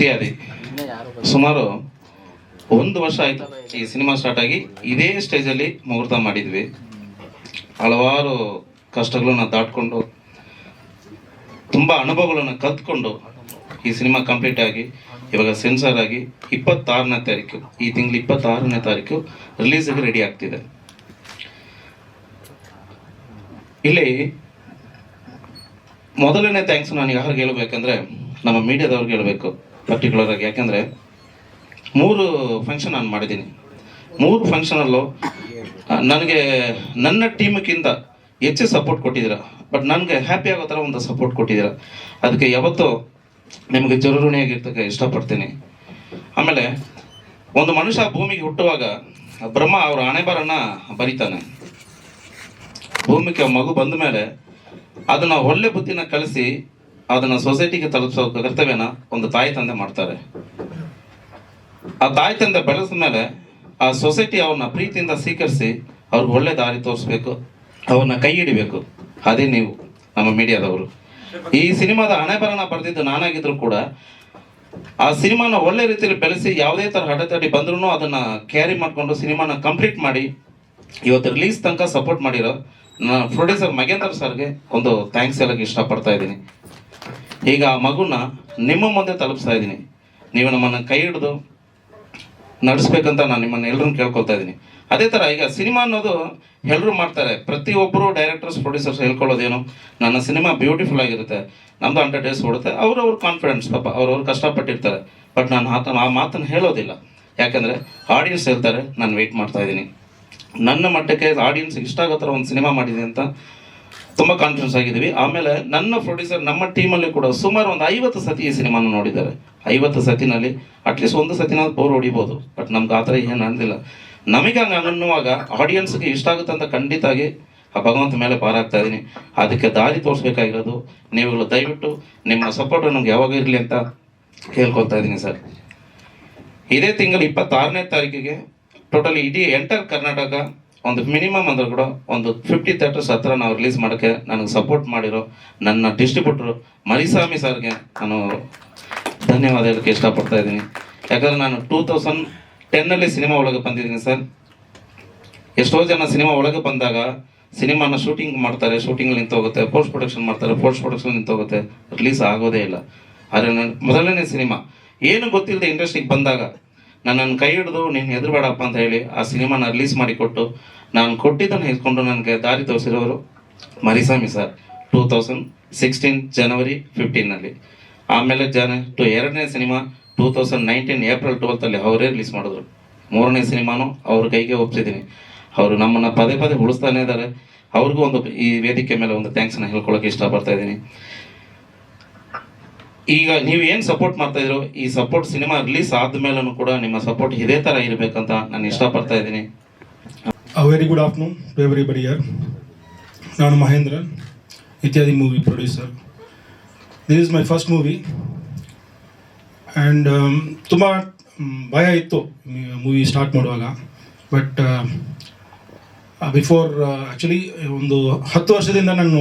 ಇತ್ಯಾದಿ. ಸುಮಾರು ಒಂದು ವರ್ಷ ಆಯಿತು ಈ ಸಿನಿಮಾ ಸ್ಟಾರ್ಟ್ ಆಗಿ ಇದೇ ಸ್ಟೇಜಲ್ಲಿ ಮುಹೂರ್ತ ಮಾಡಿದ್ವಿ. ಹಲವಾರು ಕಷ್ಟಗಳನ್ನ ದಾಟ್ಕೊಂಡು, ತುಂಬ ಅನುಭವಗಳನ್ನು ಕಲ್ತ್ಕೊಂಡು ಈ ಸಿನಿಮಾ ಕಂಪ್ಲೀಟ್ ಆಗಿ, ಇವಾಗ ಸೆನ್ಸರ್ ಆಗಿ ಇಪ್ಪತ್ತಾರನೇ ತಾರೀಕು, ಈ ತಿಂಗಳು ಇಪ್ಪತ್ತಾರನೇ ತಾರೀಕು ರಿಲೀಸಿಗೆ ರೆಡಿ ಆಗ್ತಿದೆ. ಇಲ್ಲಿ ಮೊದಲನೇ ಥ್ಯಾಂಕ್ಸ್ ನಾನು ಯಾರಿಗೆ ಹೇಳಬೇಕಂದ್ರೆ ನಮ್ಮ ಮೀಡಿಯಾದವ್ರಿಗೆ ಹೇಳಬೇಕು. ಪರ್ಟಿಕ್ಯುಲರ್ ಆಗಿ, ಯಾಕಂದರೆ ಮೂರು ಫಂಕ್ಷನ್ ನಾನು ಮಾಡಿದ್ದೀನಿ. ಮೂರು ಫಂಕ್ಷನಲ್ಲೂ ನನಗೆ ನನ್ನ ಟೀಮ್ಗಿಂತ ಹೆಚ್ಚು ಸಪೋರ್ಟ್ ಕೊಟ್ಟಿದ್ದೀರ. ಬಟ್ ನನಗೆ ಹ್ಯಾಪಿ ಆಗೋ ಥರ ಒಂದು ಸಪೋರ್ಟ್ ಕೊಟ್ಟಿದ್ದೀರ. ಅದಕ್ಕೆ ಯಾವತ್ತೂ ನಿಮಗೆ ಜರುರುಣಿಯಾಗಿರ್ತಕ್ಕೆ ಇಷ್ಟಪಡ್ತೀನಿ. ಆಮೇಲೆ, ಒಂದು ಮನುಷ್ಯ ಭೂಮಿಗೆ ಹುಟ್ಟುವಾಗ ಬ್ರಹ್ಮ ಅವರ ಹಣೆಬರನ್ನ ಬರಿತಾನೆ. ಭೂಮಿಗೆ ಮಗು ಬಂದ ಮೇಲೆ ಅದನ್ನ ಒಳ್ಳೆ ಬುದ್ಧಿನ ಕಲಿಸಿ ಅದನ್ನ ಸೊಸೈಟಿಗೆ ತಲುಪಿಸೋ ಕರ್ತವ್ಯನ ಒಂದು ತಾಯಿ ತಂದೆ ಮಾಡ್ತಾರೆ. ಆ ತಾಯಿ ತಂದೆ ಬೆಳೆಸಿದ ಮೇಲೆ ಆ ಸೊಸೈಟಿ ಅವ್ರನ್ನ ಪ್ರೀತಿಯಿಂದ ಸ್ವೀಕರಿಸಿ ಅವ್ರಿಗೆ ಒಳ್ಳೆ ದಾರಿ ತೋರಿಸ್ಬೇಕು, ಅವ್ರನ್ನ ಕೈ ಹಿಡಿಬೇಕು. ಅದೇ ನೀವು, ನಮ್ಮ ಮೀಡಿಯಾದವರು. ಈ ಸಿನಿಮಾದ ಹಣೆಬರನ ಬರೆದಿದ್ದು ನಾನಾಗಿದ್ರು ಕೂಡ ಆ ಸಿನಿಮಾನ ಒಳ್ಳೆ ರೀತಿಯಲ್ಲಿ ಬೆಳೆಸಿ ಯಾವುದೇ ಥರ ಹಡೆತಡಿ ಬಂದ್ರೂ ಅದನ್ನ ಕ್ಯಾರಿ ಮಾಡಿಕೊಂಡು ಸಿನಿಮಾನ ಕಂಪ್ಲೀಟ್ ಮಾಡಿ, ಇವತ್ತು ರಿಲೀಸ್ ತನಕ ಸಪೋರ್ಟ್ ಮಾಡಿರೋ ನಾನು ಪ್ರೊಡ್ಯೂಸರ್ ಮಗೇಂದ್ರ ಸರ್ಗೆ ಒಂದು ಥ್ಯಾಂಕ್ಸ್ ಹೇಳಕ್ಕೆ ಇಷ್ಟಪಡ್ತಾ ಇದ್ದೀನಿ. ಈಗ ಆ ಮಗುನ ನಿಮ್ಮ ಮುಂದೆ ತಲುಪಿಸ್ತಾ ಇದ್ದೀನಿ. ನೀವು ನಮ್ಮನ್ನು ಕೈ ಹಿಡಿದು ನಡೆಸ್ಬೇಕಂತ ನಾನು ನಿಮ್ಮನ್ನು ಎಲ್ಲರೂ ಕೇಳ್ಕೊಳ್ತಾ ಇದ್ದೀನಿ. ಅದೇ ಥರ ಈಗ ಸಿನಿಮಾ ಅನ್ನೋದು ಎಲ್ಲರೂ ಮಾಡ್ತಾರೆ. ಪ್ರತಿಯೊಬ್ಬರು ಡೈರೆಕ್ಟರ್ಸ್ ಪ್ರೊಡ್ಯೂಸರ್ಸ್ ಹೇಳ್ಕೊಳ್ಳೋದೇನು, ನನ್ನ ಸಿನಿಮಾ ಬ್ಯೂಟಿಫುಲ್ ಆಗಿರುತ್ತೆ, ನಮ್ದು ಹಂಡ್ರೆಡ್ ಡೇಸ್ ಓಡುತ್ತೆ, ಅವ್ರವ್ರ ಕಾನ್ಫಿಡೆನ್ಸ್ ಪಾಪ, ಅವ್ರವ್ರು ಕಷ್ಟಪಟ್ಟಿರ್ತಾರೆ. ಬಟ್ ನಾನು ಆತ ಆ ಮಾತನ್ನು ಹೇಳೋದಿಲ್ಲ. ಯಾಕಂದರೆ ಆಡಿಯನ್ಸ್ ಹೇಳ್ತಾರೆ, ನಾನು ವೆಯ್ಟ್ ಮಾಡ್ತಾ ಇದ್ದೀನಿ. ನನ್ನ ಮಟ್ಟಕ್ಕೆ ಆಡಿಯನ್ಸ್ ಇಷ್ಟ ಆಗೋ ಥರ ಒಂದು ಸಿನಿಮಾ ಮಾಡಿದೆ ಅಂತ ತುಂಬ ಕಾನ್ಫಿಡೆನ್ಸ್ ಆಗಿದ್ದೀವಿ. ಆಮೇಲೆ ನನ್ನ ಪ್ರೊಡ್ಯೂಸರ್ ನಮ್ಮ ಟೀಮಲ್ಲಿ ಕೂಡ ಸುಮಾರು ಒಂದು ಐವತ್ತು ಸತಿ ಈ ಸಿನಿಮಾನ ನೋಡಿದ್ದಾರೆ. ಐವತ್ತು ಸತಿನಲ್ಲಿ ಅಟ್ಲೀಸ್ಟ್ ಒಂದು ಸತಿನ ಬೋರ್ ಹೊಡಿಬೋದು. ಬಟ್ ನಮ್ಗೆ ಆ ಥರ ಏನು ಅನ್ನಿಲ್ಲ ನಮಗೆ ಹಂಗೆ ಅನ್ನುವಾಗ ಆಡಿಯನ್ಸ್ಗೆ ಇಷ್ಟ ಆಗುತ್ತೆ ಅಂತ ಖಂಡಿತಾಗಿ ಆ ಭಗವಂತ ಮೇಲೆ ಪಾರಾಗ್ತಾ ಇದ್ದೀನಿ. ಅದಕ್ಕೆ ದಾರಿ ತೋರಿಸ್ಬೇಕಾಗಿರೋದು ನೀವುಗಳು ದಯವಿಟ್ಟು ನಿಮ್ಮ ಸಪೋರ್ಟ್ ನಮ್ಗೆ ಯಾವಾಗ ಇರಲಿ ಅಂತ ಕೇಳ್ಕೊಳ್ತಾ ಇದ್ದೀನಿ ಸರ್. ಇದೇ ತಿಂಗಳು ಇಪ್ಪತ್ತಾರನೇ ತಾರೀಕಿಗೆ ಟೋಟಲಿ ಇಡೀ ಎಂಟರ್ ಕರ್ನಾಟಕ ಒಂದು ಮಿನಿಮಮ್ ಅಂದ್ರೆ ಕೂಡ ಒಂದು ಫಿಫ್ಟಿ ಥಿಯೇಟರ್ಸ್ ಹತ್ರ ನಾವು ರಿಲೀಸ್ ಮಾಡೋಕ್ಕೆ ನನಗೆ ಸಪೋರ್ಟ್ ಮಾಡಿರೋ ನನ್ನ ಡಿಸ್ಟ್ರಿಬ್ಯೂಟ್ರು ಮರಿಸ್ವಾಮಿ ಸರ್ಗೆ ನಾನು ಧನ್ಯವಾದ ಹೇಳಕ್ಕೆ ಇಷ್ಟಪಡ್ತಾ ಇದ್ದೀನಿ. ಯಾಕಂದ್ರೆ ನಾನು ಟೂ ತೌಸಂಡ್ ಟೆನ್ನಲ್ಲಿ ಸಿನಿಮಾ ಒಳಗೆ ಬಂದಿದ್ದೀನಿ ಸರ್. ಎಷ್ಟೋ ಜನ ಸಿನಿಮಾ ಒಳಗೆ ಬಂದಾಗ ಸಿನಿಮಾನ ಶೂಟಿಂಗ್ ಮಾಡ್ತಾರೆ ಶೂಟಿಂಗ್ ನಿಂತೋಗುತ್ತೆ ಪೋಸ್ಟ್ ಪ್ರೊಡಕ್ಷನ್ ಮಾಡ್ತಾರೆ ಪೋಸ್ಟ್ ಪ್ರೊಡಕ್ಷನ್ ನಿಂತೋಗುತ್ತೆ ರಿಲೀಸ್ ಆಗೋದೇ ಇಲ್ಲ. ಆದರೆ ನನ್ನ ಮೊದಲನೇ ಸಿನಿಮಾ. ಏನು ಗೊತ್ತಿಲ್ಲದೆ ಇಂಡಸ್ಟ್ರಿಗೆ ಬಂದಾಗ ನನ್ನನ್ನು ಕೈ ಹಿಡಿದು, ನೀನು ಹೆದರಬೇಡಪ್ಪ ಅಂತ ಹೇಳಿ ಆ ಸಿನಿಮಾನ ರಿಲೀಸ್ ಮಾಡಿಕೊಟ್ಟು, ನಾನು ಕೊಟ್ಟಿದ್ದನ್ನು ಇಸ್ಕೊಂಡು ನನಗೆ ದಾರಿ ತೋರಿಸಿರೋರು Marisami sir. Two thousand sixteen January ಫಿಫ್ಟೀನಲ್ಲಿ ಆಮೇಲೆ ಜನ ಟು ಎರಡನೇ ಸಿನಿಮಾ ಟೂ ತೌಸಂಡ್ ನೈನ್ಟೀನ್ ಏಪ್ರಿಲ್ ಟ್ವೆಲ್ತಲ್ಲಿ ಅವರೇ ರಿಲೀಸ್ ಮಾಡಿದ್ರು. ಮೂರನೇ ಸಿನಿಮಾನು ಅವ್ರ ಕೈಗೆ ಒಪ್ಪಿಸಿದ್ದೀನಿ ಅವರು ನಮ್ಮನ್ನು ಪದೇ ಪದೇ ಉಳಿಸ್ತಾನೇ ಇದ್ದಾರೆ. ಅವ್ರಿಗೂ ಒಂದು ಈ ವೇದಿಕೆ ಮೇಲೆ ಒಂದು ಥ್ಯಾಂಕ್ಸನ್ನು ಹೇಳ್ಕೊಳ್ಳೋಕೆ ಇಷ್ಟಪಡ್ತಾ ಇದ್ದೀನಿ. ಈಗ ನೀವು ಏನು ಸಪೋರ್ಟ್ ಮಾಡ್ತಾ ಇದ್ರು, ಈ ಸಪೋರ್ಟ್ ಸಿನಿಮಾ ರಿಲೀಸ್ ಆದ್ಮೇಲೂ ಕೂಡ ನಿಮ್ಮ ಸಪೋರ್ಟ್ ಇದೇ ಥರ ಇರಬೇಕಂತ ನಾನು ಇಷ್ಟಪಡ್ತಾ ಇದ್ದೀನಿ. Very good afternoon to every everybody here. ನಾನು Mahendra, Ityadi movie producer this is my first movie and ತುಂಬ ಭಯ ಇತ್ತು ಮೂವಿ ಸ್ಟಾರ್ಟ್ ಮಾಡುವಾಗ. ಬಟ್ ಬಿಫೋರ್ ಆ್ಯಕ್ಚುಲಿ ಒಂದು ಹತ್ತು ವರ್ಷದಿಂದ ನಾನು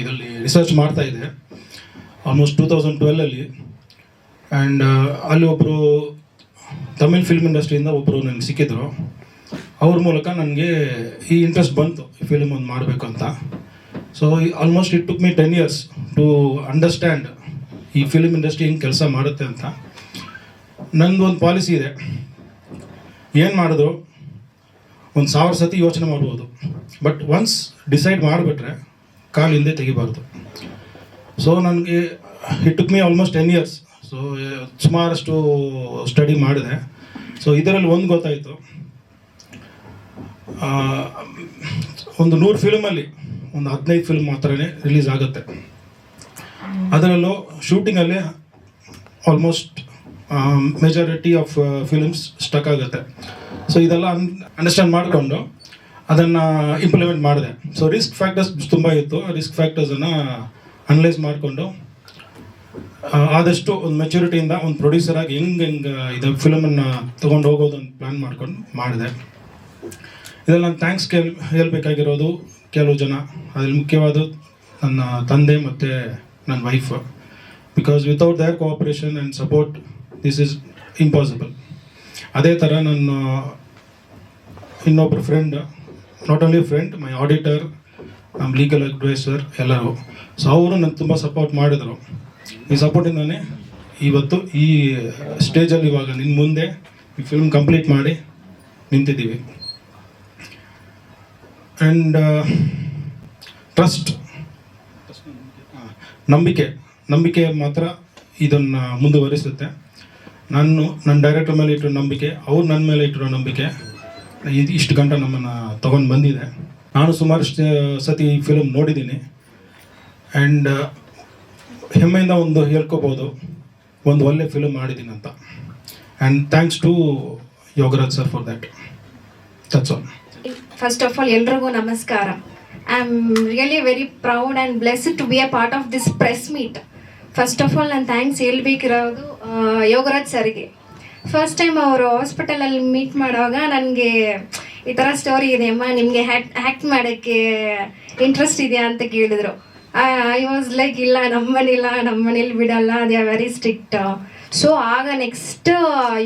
ಇದರಲ್ಲಿ ರಿಸರ್ಚ್ ಮಾಡ್ತಾ ಇದ್ದೆ. ಆಲ್ಮೋಸ್ಟ್ ಟೂ ತೌಸಂಡ್ ಟ್ವೆಲ್ಲಲ್ಲಿ ಆ್ಯಂಡ್ ಅಲ್ಲಿ ಒಬ್ಬರು ತಮಿಳ್ ಫಿಲ್ಮ್ ಇಂಡಸ್ಟ್ರಿಯಿಂದ ಒಬ್ಬರು ನನಗೆ ಸಿಕ್ಕಿದ್ರು. ಅವ್ರ ಮೂಲಕ ನನಗೆ ಈ ಇಂಟ್ರೆಸ್ಟ್ ಬಂತು, ಈ ಫಿಲ್ಮ್ ಒಂದು ಮಾಡಬೇಕು ಅಂತ so almost it took me ten years to understand ಈ ಫಿಲ್ಮ್ ಇಂಡಸ್ಟ್ರಿ ಹಿಂಗೆ ಕೆಲಸ ಮಾಡುತ್ತೆ ಅಂತ. ಒಂದು ಪಾಲಿಸಿ ಇದೆ. ಏನು ಮಾಡಿದ್ರು ಒಂದು ಸಾವಿರ ಸತಿ ಯೋಚನೆ ಮಾಡ್ಬೋದು. ಬಟ್ ಒನ್ಸ್ ಡಿಸೈಡ್ ಮಾಡಿಬಿಟ್ರೆ ಕಾಲು ಹಿಂದೆ ತೆಗಿಬಾರ್ದು. ಸೊ ನನಗೆ it took me almost ten years so ಸುಮಾರಷ್ಟು ಸ್ಟಡಿ ಮಾಡಿದೆ. ಸೊ ಇದರಲ್ಲಿ ಒಂದು ಗೊತ್ತಾಯಿತು. ಒಂದು ನೂರು ಫಿಲ್ಮಲ್ಲಿ ಒಂದು ಹದಿನೈದು ಫಿಲ್ಮ್ ಮಾತ್ರನೇ ರಿಲೀಸ್ ಆಗುತ್ತೆ. ಅದರಲ್ಲೂ ಶೂಟಿಂಗಲ್ಲಿ almost majority of films stuck ಆಗುತ್ತೆ. ಸೊ ಇದೆಲ್ಲ ಅನ್ ಅಂಡರ್ಸ್ಟ್ಯಾಂಡ್ ಮಾಡಿಕೊಂಡು ಅದನ್ನು ಇಂಪ್ಲಿಮೆಂಟ್ ಮಾಡಿದೆ. ಸೊ ರಿಸ್ಕ್ ಫ್ಯಾಕ್ಟರ್ಸ್ ತುಂಬ ಇತ್ತು. ರಿಸ್ಕ್ ಫ್ಯಾಕ್ಟರ್ಸನ್ನು ಅನಲೈಸ್ ಮಾಡಿಕೊಂಡು ಆದಷ್ಟು ಒಂದು ಮೆಚುರಿಟಿಯಿಂದ ಒಂದು ಪ್ರೊಡ್ಯೂಸರ್ ಆಗಿ ಹೆಂಗೆ ಹೆಂಗೆ ಇದು ಫಿಲಮನ್ನು ತೊಗೊಂಡು ಹೋಗೋದು ಅಂತ ಪ್ಲ್ಯಾನ್ ಮಾಡ್ಕೊಂಡು ಮಾಡಿದೆ. ಇದರಲ್ಲಿ ನಾನು ಥ್ಯಾಂಕ್ಸ್ ಕೇಳ್, ಹೇಳ್ಬೇಕಾಗಿರೋದು ಕೆಲವು ಜನ. ಅದ್ರಲ್ಲಿ ಮುಖ್ಯವಾದ ನನ್ನ ತಂದೆ ಮತ್ತು ನನ್ನ wife because without their cooperation and support this is impossible ಅದೇ ಥರ ನನ್ನ ಇನ್ನೊಬ್ಬರು friend not only friend my auditor ನಮ್ಮ ಲೀಗಲ್ ಅಡ್ವೈಸರ್ ಎಲ್ಲರೂ. ಸೊ ಅವರು ನನಗೆ ತುಂಬ ಸಪೋರ್ಟ್ ಮಾಡಿದರು. ಈ ಸಪೋರ್ಟಿಂದನೇ ಇವತ್ತು ಈ ಸ್ಟೇಜಲ್ಲಿ ಇವಾಗ ನಿನ್ನ ಮುಂದೆ ಈ ಫಿಲ್ಮ್ ಕಂಪ್ಲೀಟ್ ಮಾಡಿ ನಿಂತಿದ್ದೀವಿ. ಆ್ಯಂಡ್ ಟ್ರಸ್ಟ್ ನಂಬಿಕೆ. ನಂಬಿಕೆ ಮಾತ್ರ ಇದನ್ನು ಮುಂದುವರಿಸುತ್ತೆ. ನಾನು ನನ್ನ ಡೈರೆಕ್ಟರ್ ಮೇಲೆ ಇಟ್ಟಿರೋ ನಂಬಿಕೆ, ಅವ್ರು ನನ್ನ ಮೇಲೆ ಇಟ್ಟಿರೋ ನಂಬಿಕೆ, ಇದು ಇಷ್ಟು ಗಂಟೆ ನಮ್ಮನ್ನು ತೊಗೊಂಡು ಬಂದಿದೆ. ನಾನು ಸುಮಾರು ಸತಿ ಈ ಫಿಲಮ್ ನೋಡಿದ್ದೀನಿ. ಆ್ಯಂಡ್ ಹೆಮ್ಮೆಯಿಂದ ಒಂದು ಹೇಳ್ಕೋಬೋದು, ಒಂದು ಒಳ್ಳೆ ಫಿಲಮ್ ಮಾಡಿದ್ದೀನಿ ಅಂತ. And thanks to Yogaraj sir for that that's all first of all ಎಲ್ರಿಗೂ ನಮಸ್ಕಾರ. I am really very proud and blessed to be a part of this press meet first of all ನಾನು thanks ಹೇಳ್ಬೇಕಿರೋದು ಯೋಗರಾಜ್ ಸರ್ಗೆ first time ಅವರು ಹಾಸ್ಪಿಟಲಲ್ಲಿ meet ಮಾಡುವಾಗ ನನಗೆ ಈ ಥರ ಸ್ಟೋರಿ ಇದೆ, ಅಮ್ಮ, ನಿಮಗೆ ಆಕ್ಟ್ ಮಾಡಕ್ಕೆ ಮಾಡೋಕ್ಕೆ ಇಂಟ್ರೆಸ್ಟ್ ಇದೆಯಾ ಅಂತ ಕೇಳಿದ್ರು. ಐ ವಾಸ್ ಲೈಕ್ ಇಲ್ಲ ನಮ್ಮನಿಲ್ಲ ನಮ್ಮ ಮನೇಲಿ ಬಿಡಲ್ಲ they are very strict so ಆಗ ನೆಕ್ಸ್ಟ್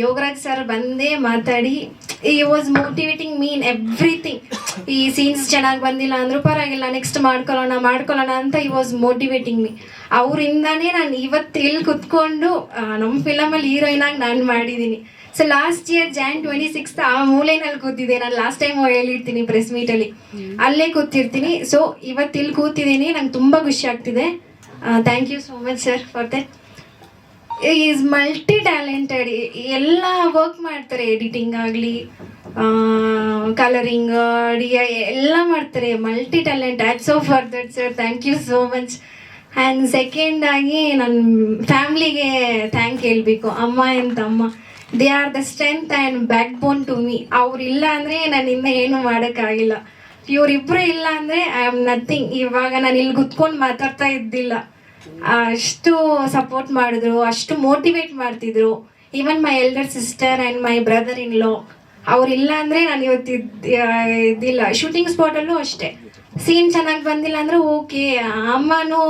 ಯೋಗರಾಜ್ ಸರ್ ಬಂದೇ ಮಾತಾಡಿ ಈ ವಾಸ್ ಮೋಟಿವೇಟಿಂಗ್ ಮೀನ್ ಎವ್ರಿಥಿಂಗ್ ಈ ಸೀನ್ಸ್ ಚೆನ್ನಾಗಿ ಬಂದಿಲ್ಲ ಅಂದ್ರೂ ಪರವಾಗಿಲ್ಲ ನೆಕ್ಸ್ಟ್ ಮಾಡ್ಕೊಳ್ಳೋಣ ಮಾಡ್ಕೊಳ್ಳೋಣ ಅಂತ ಈ ವಾಸ್ ಮೋಟಿವೇಟಿಂಗ್ ಮೀ ಅವರಿಂದಾನೇ ನಾನು ಇವತ್ತು ಇಲ್ಲಿ ಕುತ್ಕೊಂಡು ನಮ್ಮ ಫಿಲಮಲ್ಲಿ ಹೀರೋಯಿನಾಗಿ ನಾನು ಮಾಡಿದ್ದೀನಿ so last year Jan twenty sixth ಆ ಮೂಲೆನಲ್ಲಿ ಕೂತಿದ್ದೆ. ನಾನು ಲಾಸ್ಟ್ ಟೈಮ್ ಹೇಳಿರ್ತೀನಿ ಪ್ರೆಸ್ ಮೀಟಲ್ಲಿ ಅಲ್ಲೇ. ಕೂತಿರ್ತೀನಿ. ಸೊ ಇವತ್ತು ಇಲ್ಲಿ ಕೂತಿದ್ದೀನಿ. ನಂಗೆ ತುಂಬ ಖುಷಿ ಆಗ್ತಿದೆ. Thank you so much sir for that is multi talented ಎಲ್ಲ ವರ್ಕ್ ಮಾಡ್ತಾರೆ. ಎಡಿಟಿಂಗ್ ಆಗಲಿ ಕಲರಿಂಗ್ ಡಿ ಎಲ್ಲ ಮಾಡ್ತಾರೆ. Multi talent at so for that sir thank you so much and second ಆಗಿ ನನ್ನ ಫ್ಯಾಮ್ಲಿಗೆ ಥ್ಯಾಂಕ್ ಹೇಳ್ಬೇಕು. ಅಮ್ಮ ಆ್ಯಂಡ್ ತಮ್ಮ they are the strength and backbone to me ಅವ್ರಿಲ್ಲ ಅಂದರೆ ನನ್ನಿಂದ ಏನು ಮಾಡೋಕ್ಕಾಗಿಲ್ಲ ಇವರಿಬ್ಬರು ಇಲ್ಲ ಅಂದರೆ ಐ ಆಮ್ ನಥಿಂಗ್ ಇವಾಗ ನಾನು ಇಲ್ಲಿ ಕುತ್ಕೊಂಡು ಮಾತಾಡ್ತಾ ಇದ್ದಿಲ್ಲ. ಅಷ್ಟು ಸಪೋರ್ಟ್ ಮಾಡಿದ್ರು, ಅಷ್ಟು ಮೋಟಿವೇಟ್ ಮಾಡ್ತಿದ್ರು. Even my elder sister and my brother in law ಅವ್ರಿಲ್ಲ ಅಂದರೆ ನಾನು ಇವತ್ತು ಇದ್ದಿಲ್ಲ ಶೂಟಿಂಗ್ ಸ್ಪಾಟಲ್ಲೂ ಅಷ್ಟೇ. ಸೀನ್ ಚೆನ್ನಾಗಿ ಬಂದಿಲ್ಲ ಅಂದರೆ ಓಕೆ ಅಮ್ಮನೂ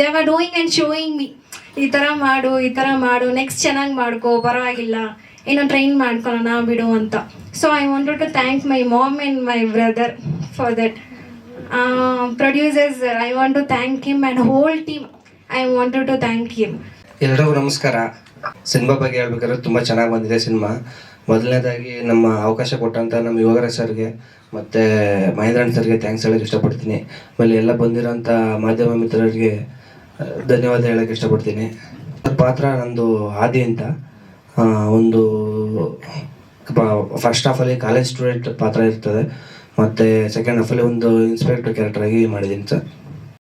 ದೇವ ಡೂಯಿಂಗ್ ಆ್ಯಂಡ್ ಶೋಯಿಂಗ್ ಮೀ ಈ ಥರ ಮಾಡು, ಈ ಥರ ಮಾಡು ನೆಕ್ಸ್ಟ್ ಚೆನ್ನಾಗಿ ಮಾಡ್ಕೋ, ಪರವಾಗಿಲ್ಲ. ಏನೋ ಟ್ರೈನ್ ಮಾಡ್ಕೊಳ್ಳೋಣ ಬಿಡು ಅಂತ. So I wanted to thank my mom and my brother for that producers I want to thank him and whole team I wanted to thank him ಎಲ್ಲರಿಗೂ ನಮಸ್ಕಾರ. ಸಿನಿಮಾ ಬಗ್ಗೆ ಹೇಳ್ಬೇಕಾದ್ರೆ ತುಂಬ ಚೆನ್ನಾಗಿ ಬಂದಿದೆ ಸಿನಿಮಾ. ಮೊದಲನೇದಾಗಿ ನಮ್ಮ ಅವಕಾಶ ಕೊಟ್ಟಂತ ನಮ್ಮ ಯುವಕರ ಸರ್ಗೆ ಮತ್ತು ಮಹೇಂದ್ರನ್ ಸರ್ಗೆ ಥ್ಯಾಂಕ್ಸ್ ಹೇಳೋಕ್ಕೆ ಇಷ್ಟಪಡ್ತೀನಿ. ಆಮೇಲೆ ಎಲ್ಲ ಬಂದಿರೋಂಥ ಮಾಧ್ಯಮ ಮಿತ್ರರಿಗೆ ಧನ್ಯವಾದ ಹೇಳಕ್ಕೆ ಇಷ್ಟಪಡ್ತೀನಿ. ಪಾತ್ರ ನಂದು ಆದಿ ಅಂತ. ಒಂದು ಫಸ್ಟ್ ಹಾಫಲ್ಲಿ ಕಾಲೇಜ್ ಸ್ಟೂಡೆಂಟ್ ಪಾತ್ರ ಇರ್ತದೆ. ಮತ್ತು ಸೆಕೆಂಡ್ ಹಾಫಲ್ಲಿ ಒಂದು ಇನ್ಸ್ಪೆಕ್ಟರ್ ಕ್ಯಾರೆಕ್ಟರ್ ಆಗಿ ಮಾಡಿದ್ದೀನಿ ಸರ್.